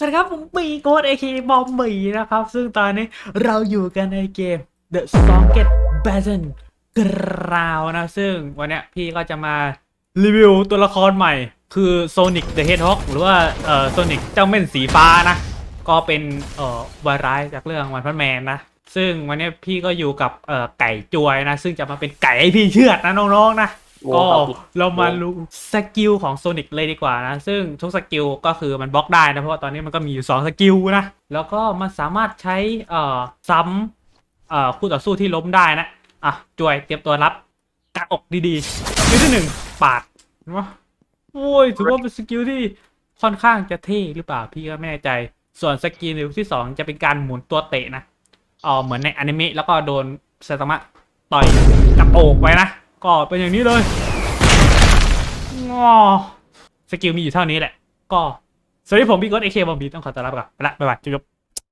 สวัสดีครับผมปีโกดเอคีบอมบีนะครับ ซึ่งตอนนี้เราอยู่กันในเกม The s o n g e t Battle Ground นะ ซึ่งวันนี้พี่ก็จะมารีวิวตัวละครใหม่ คือ Sonic the Hedgehog หรือว่าเอ่อ Sonic เจ้าเม่นสีฟ้านะ ก็เป็นเอ่อวายร้ายจากเรื่องวันพันแมนนะ ซึ่งวันนี้พี่ก็อยู่กับเอ่อไก่จวยนะ ซึ่งจะมาเป็นไก่ให้พี่เชือดนะน้องๆนะ ก็ครับเรามารู้สกิลของโซนิ c เลยดีกว่านะ ซึ่งทุกสกิลก็คือมันบล็อกได้นะ เพราะว่าตอนนี้มันก็มีอยู่ 2 สกิลนะ แล้วก็มันสามารถใช้เอ่อซ้ำเอ่อคู่ต่อสู้ที่ล้มได้นะ อะจวยเตรียมตัวรับกางอกดีๆสกิลที่หนึ่งปาดเห็นปะโอ้ยถือว่าเป็นสกิลที่ค่อนข้างจะเท่หรือเปล่าพี่ก็ไม่แน่ใจ ส่วนสกิลที่ 2 จะเป็นการหมุนตัวเตะนะอ๋อเหมือนในอนิเมะแล้วก็โดนไซตามะต่อยกระโปกไว้นะ ก็เป็นอย่างนี้เลยงอสกิลมีอยู่เท่านี้แหละ ก็สวัสดีผมพี่ก๊อตเอเคบอมบีต้องขอต้อนรับก่อนไปละบ๊ายบายจุ๊บ